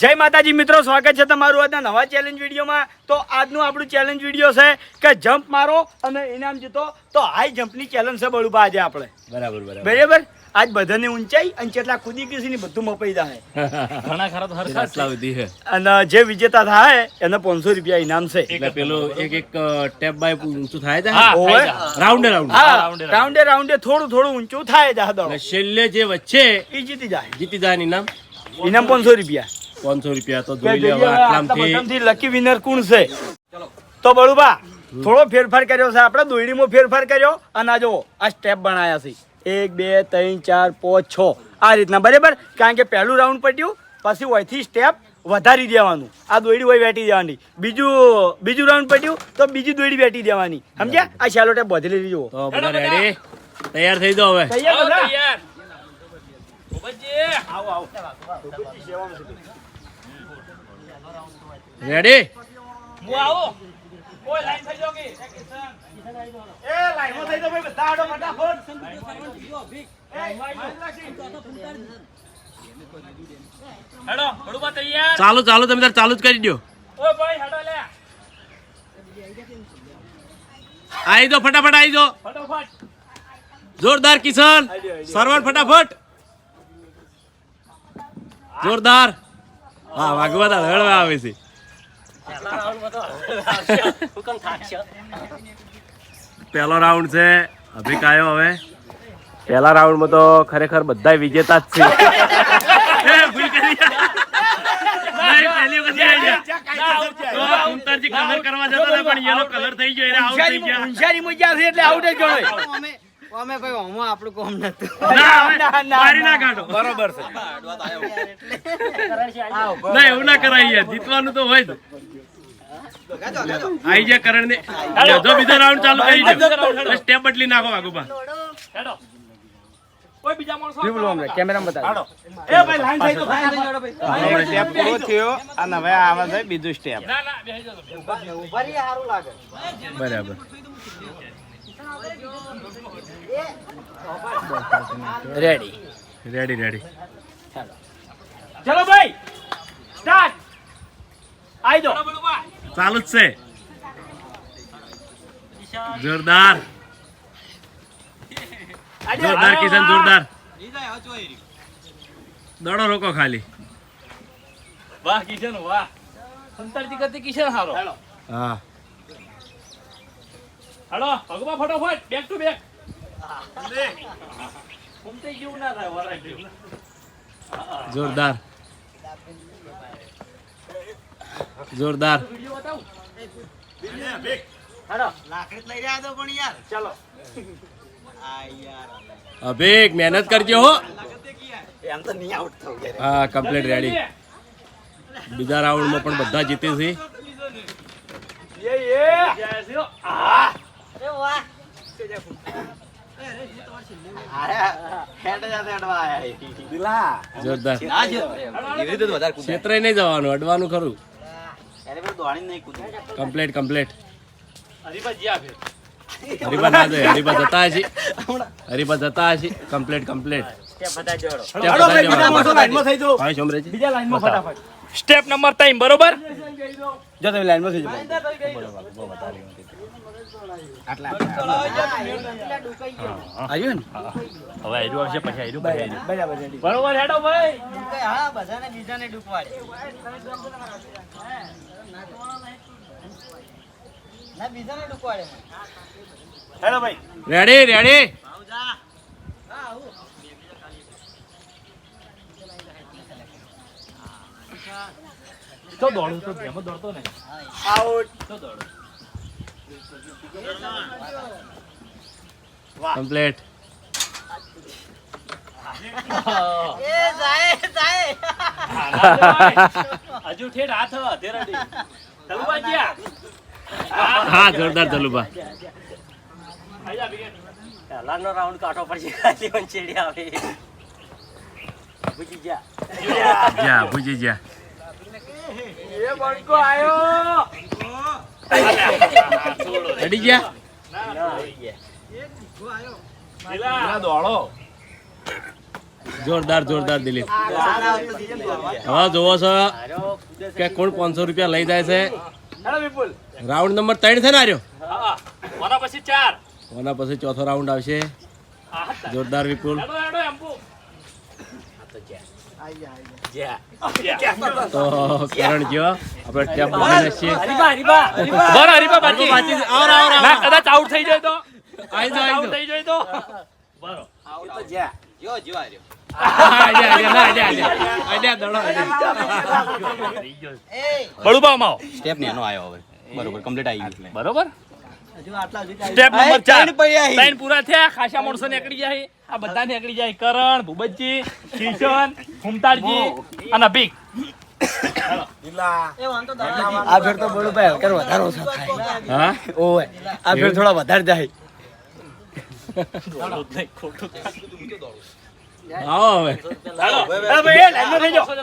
જય માતાજી મિત્રો સ્વાગત છે તમારું આજના નવા ચેલેન્જ વિડીયોમાં. તો આજનું આપણું ચેલેન્જ વીડિયો છે કે જમ્પ મારો અને ઇનામ જીતો. તો હાઈ જમ્પની ચેલેન્જ છે બળુબા આજે આપણે. બરાબર બરાબર. બરાબર? આજ બધાને ઊંચાઈ અને કેટલા કૂદી કીધી ને બધું મપાઈ જાય ઘણા ખરા તો હરખા જ આટલા સુધી છે અને જે વિજેતા થાય એને પાંચસો રૂપિયા ઇનામ છે. એટલે પેલો એક એક ટેપ બાય ઊંચું થાય છે. રાઉન્ડે રાઉન્ડ. હા રાઉન્ડે રાઉન્ડે. થોડું થોડું ઊંચું થાય જા દો અને છેલ્લે જે વચ્ચે એ જીતી જાય જીતી જાય ઇનામ? ઇનામ પાંચસો રૂપિયા. પાંચસો રૂપિયા તો જોઈ લેવા આટલામથી લકી વિનર કોણ છે? તો બળુબા થોડો ફેરફાર કર્યો છે આપણે. દોયડીમાં ફેરફાર કર્યો. અને આ જો આ સ્ટેપ બનાયા છે. એક બે ત્રણ ચાર પાંચ છ. આ રીતના. બરાબર? કારણ કે પહેલું રાઉન્ડ પટ્યું પછી હોયથી સ્ટેપ વધારી દેવાનું. આ દોયડી હોય વેટી દેવાની બીજું બીજું રાઉન્ડ પટ્યું તો બીજી દોયડી વેટી દેવાની. સમજ્યા? આ શાલો ટેપ લીધો તો તૈયાર થઈ જાઓ હવે. તૈયાર આવો? રેડી હું આવો. કોઈ લાઈન થઈ કે? એ લાઈનમાં થઈ જાઓ ભાઈ, બધા આડો ફટાફટ. હેડો લાઈનમાં માં તૈયાર. ચાલુ ચાલુ તમે તાર ચાલુ જ કરી દો ઓ ભાઈ હેડો લે આવી દો ફટાફટ આવી દો ફટાફટ. જોરદાર કિશન. સરવણ ફટાફટ. જોરદાર. હા વાગવા દા હળવા આવે છે. પહેલો રાઉન્ડ છે. અભિક આવ્યો હવે. પહેલા રાઉન્ડમાં તો ખરેખર બધા વિજેતા જ છે. એ, ભૂલ કરી. નહીં, પહેલી વખત આવી ગયા. તો કુંતારજી કલર કરવા જતા હતા પણ yellow કલર થઈ ગયો એટલે out થઈ ગયા. હોશિયારીમાં જ્યાં છે એટલે આઉટ જ ગણાય. અમે અમે ભાઈ હોમો આપણું કોમ નતું. ના, હવે ના, ના, મારી ના ના. કાઢો. બરોબર છે. ના એવું ના કરાય જીતવાનું તો હોય જ. આઈ જા કરણ ને જો બીજો રાઉન્ડ ચાલુ કરી દો. સ્ટેપ બદલી નાખો આગુબા હેડો. કોઈ બીજા માણસો શું બોલવાનું છે? કેમેરામાં બતાવો. એ ભાઈ લાઈન થઈ તો ભાઈ. સ્ટેપ પૂરો થયો અને હવે આવે છે બીજું સ્ટેપ ના ના બેહી જાઓ ફરી સારું લાગે બરાબર. રેડી રેડી રેડી ચલો ભાઈ સ્ટાર્ટ આઈ દો ચાલુ જ છે જોરદાર જોરદાર કિશન જોરદાર દડો રોકો ખાલી વાહ કિશન વાહ સંતરજી કરતી કિશન હારો હા હાલો ભગવા ફટોફટ બેક ટુ બેક. જોરદાર જોરદાર વીડિયો બતાવું લાકડી લઈ રહ્યા તો પણ યાર ચલો આ યાર અભિક મહેનત કરજો હો. હા કમ્પ્લીટ રેડી બીજા રાઉન્ડમાં પણ બધા જીતે છે. જોરદાર. ક્ષેત્રે નહીં જવાનું અડવાનું ખરું એને પેલું દોડી નહીં કૂદાય કમ્પ્લીટ કમ્પ્લીટ હરીબા ના જાય હરીબા જતા હશે હરીબા જતા હશે કમ્પ્લીટ કમ્પ્લીટ સ્ટેપ નંબર ત્રણ બરોબર જો તમે લાઈનમાં થઈ જાઓ આવ્યું ને? હવે આયરું આવશે પછી આયરું પછી આયરું. બરાબર બરોબર હેડો ભાઈ. હા બધાને બીજાને ડૂબવાડે. ના બીજાને ડૂબવાડે. હેલો ભાઈ. Ready ready. તો દોડું તો જેમ દોડતો ને. આઉટ તો દોડું. કમ્પ્લીટ એ જાય જાય. હજુ ઠેઠ હાથ ગયા હા જોરદાર ધલુબા પહેલાનો રાઉન્ડ કાઢવો પડશે જીવન વંચેડી આવે. બુજી જા જા ભૂજી જા એ બણકો આયો. રેડી ગયા? જોરદાર જોરદાર, દિલીપ. હવે જોવો છો કે કોણ પાંચસો રૂપિયા લઈ જાય છે. રાઉન્ડ નંબર ત્રણ છે ને આર્યો? પછી ચોથો રાઉન્ડ આવશે. જોરદાર વિપુલ. તો કરણ જો આપણે ટેપ બનાવીને છીએ હરીબા બાકી. ના કદાચ આઉટ થઈ જાય તો. આઈ જાઓ, આઉટ થઈ જાય તો. બરો જો જો આર્યો બરોબર કમ્પ્લીટ આવી બરોબર? સ્ટેપ નંબર ચાર ત્રણ પૂરા થયા ખાસા માણસો નીકળી જાય આ બધા નીકળી જાય કરણ ભૂપતજી કિશન હુમતાળજી અને અભિક આ ફેર તો બળુભાઈ હલકર વધારે ઓછા થાય હા ઓય આ ફેર થોડા વધારે જાય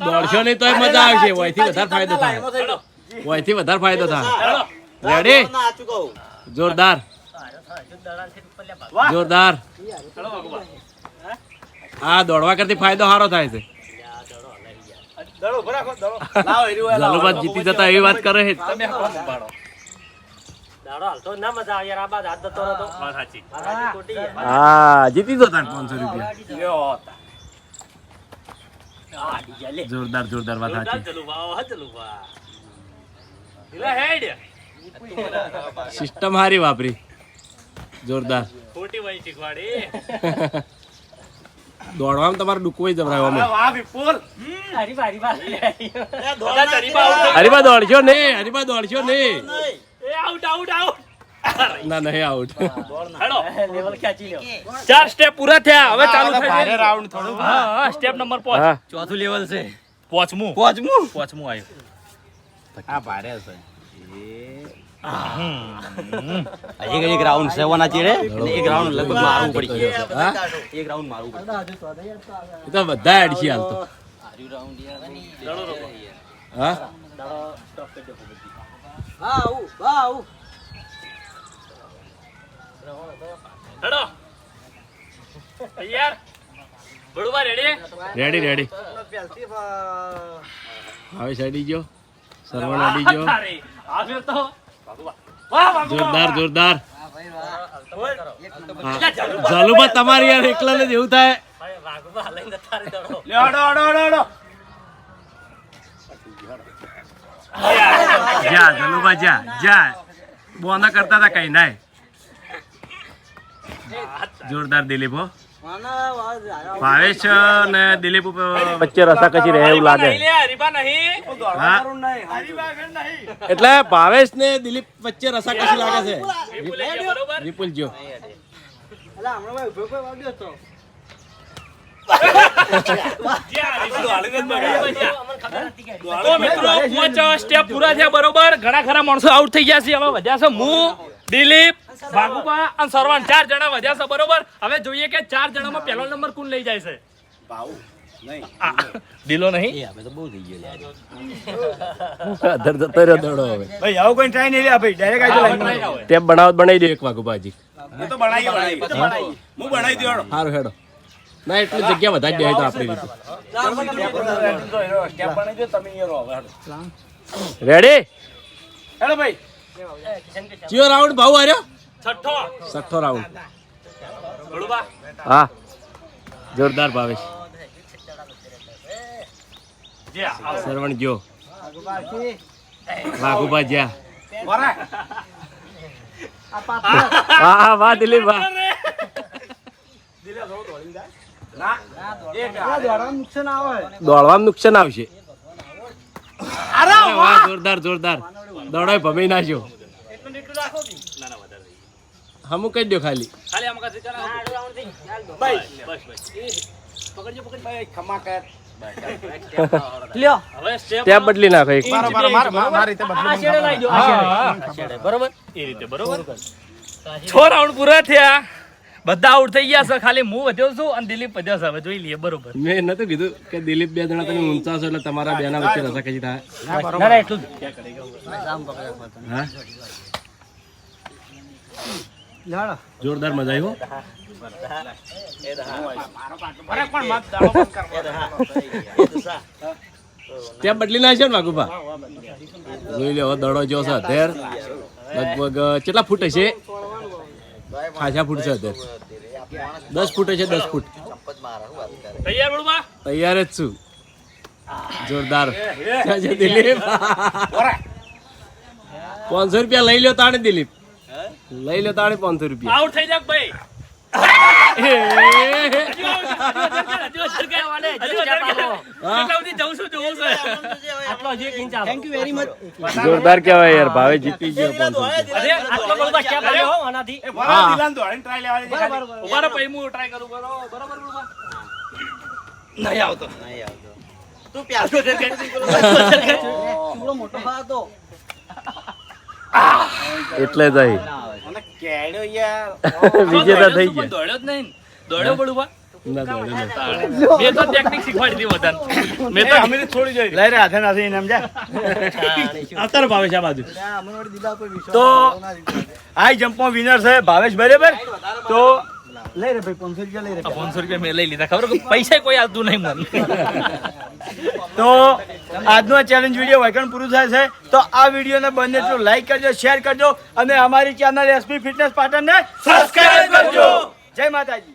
દોડશો નહીં તોય મજા આવશે વયથી વધારે ફાયદો થાય વયથી વધારે ફાયદો થાય રેડી જોરદાર. જોરદાર. હા દોડવા કરતી ફાયદો સારો થાય છે. જીતી જતા એવી વાત કરે છે. તમે હા જીતી જતા પાંચસો રૂપિયા. જોરદાર જોરદાર વાત સાચી. સિસ્ટમ હારી વાપરી. જોરદાર. ખોટી વાઈ શીખવાડી દોડવામાં તમારે ડુકવાઈ જવરાય અમે. વાહ વિપુલ. કદાચ હરીફા હરીબા દોડશો નહીં હરીબા દોડશો ને એ આઉટ આઉટ આઉટ ના નહીં આઉટ ચાર સ્ટેપ પૂરા થયા હવે ચાલુ થઈ ભારે રાઉન્ડ થોડું. હા સ્ટેપ નંબર પાંચ. ચોથું લેવલ છે. પાંચમું. પાંચમું? પાંચમું આવ્યું. આ ભારે છે એક એક રાઉન્ડ છે ઓના ચીડે અને એક રાઉન્ડ લગભગ મારવું પડી ગયું એક રાઉન્ડ મારવું પડી તો બધા એડશી હાલ તો હા હેડો તૈયાર બળુબા રેડી રેડી રેડી હવે સાઈડી ગયો સરવણ અડી ગયો અરે, આ ફેર તો જોરદાર જોરદાર. હા. તમારી યાર એકલા ને જ એવું થાય. જા ઝાલુબા જા જા બોના કરતા હતા કઈ નાય. જોરદાર દિલીપ હો. ભાવેશ ને દિલીપ વચ્ચે રસા કચી રહે એવું લાગે. એટલે ભાવેશ ને દિલીપ વચ્ચે રસા કચી લાગે છે. બરોબર વિપુલ જો. મિત્રો સ્ટેપ પૂરા થયા બરોબર. ઘણા ખરા માણસો આઉટ થઈ ગયા છે. હવે વધ્યા છે. હું દિલીપ ભાગુબા અને સરવાન ચાર જણા વધ્યા છે બરોબર? હવે જોઈએ કે ચાર જણામાં પહેલો નંબર કોણ લઈ જાય છે? આ, દિલો નહીં? આપણે તો બહુ થઈ ગયું યાર. અધર જતો રહ્યો દડો હવે. ભાઈ આવું કોઈ ટ્રાય નહીં લે ભાઈ. ડાયરેક્ટ આવી. લાઈનમાં ટેપ બનાવત બનાવી દો એક વાગુ હું તો બનાવી બનાવી હું બનાવી દેવાનો સારું હેડો. ના એટલી જગ્યા વધારી દે તો આપણી રીતે. સ્ટેપ બનાવી દો તમે અહીંયા રહો હવે હેડો. રેડી હેડો ભાઈ. ચિયો રાઉન્ડ ભાવ આર્યો છઠ્ઠો. છઠ્ઠો રાઉન્ડ. હા. જોરદાર ભાવેશ. સરવણ ગયો. વાઘુભા જ્યાં. વાહ દિલીપ દોડવામાં નુકસાન આવશે. વાહ જોરદાર જોરદાર. દોડાય ભમી નાખ્યો હમું કહી દો ખાલી. ખાલી આમ કાંથી ચાલો. ભાઈ બસ. બસ પકડજો પકડ ભાઈ ખમા કર. હવે. સ્ટેપ બદલી નાખો એક. મારો મારો મારો મારી રીતે બદલું બરોબર? એ રીતે બરોબર? છ રાઉન્ડ પૂરા થયા. બધા આઉટ થઈ ગયા છે. ખાલી હું વધ્યો છું અને દિલીપ વધ્યો છે. હવે જોઈ લઈએ બરોબર. મેં નતું કીધું કે દિલીપ બે જણા તમે ઊંચા છો એટલે તમારા બે ના વચ્ચે રસા કશી થાય ના ના એટલું જ. હા? જોરદાર મજા આવી હો. અરે પણ મત દાડો બંધ કરો. ત્યાં બદલી નાખશે ને વાઘુભા? જોઈ લે દડો જો છે અત્યારે. લગભગ કેટલા ફૂટ હશે? ખાસા ફૂટ છે અત્યારે. દસ ફૂટ હશે દસ ફૂટ. તૈયાર જ છું. જોરદાર. દિલીપ. પાંચસો રૂપિયા લઈ લ્યો તાણે દિલીપ. લઈ લે તાળી પાંચસો રૂપિયા. આઉટ થઈ જાક ભાઈ. જોરદાર કેવાય યાર ભાવે જીતી ગયો પાંચસો રૂપિયા. અરે, આટલો બળુબા ક્યાં પડ્યો? હા. ઊભા રહો, પછી હું try કરું. બરો- બરોબર બળુબા? એટલે જ. વિજેતા થઈ ગયા. દોડ્યો જ નહીં. દોડ્યો બળુબા? ના મેં તો technique શીખવાડી દીધી મેં તો અમે છોડી જોઈ. લઈ રહ્યા હાથે નથી એને સમજ્યા? આવતા ભાવેશ આ બાજુ. તો જમ્પમાં વિનર છે ભાવેશ બરાબર? તો લઈ રે ભાઈ પાંચસો રૂપિયા લઈ રે. પાંચસો 500 રૂપિયા મેં લઈ લીધા. ખબર પૈસા કોઈ આવતું નહીં મને. તો આજનો ચેલેન્જ વીડિયો વૈકણ પૂરું થાય છે. તો આ વિડીયોને બંને એટલું લાઈક કરજો શેર કરજો અને અમારી ચેનલ એસપી ફિટનેસ પાટણને સબસ્ક્રાઈબ કરજો. જય માતાજી.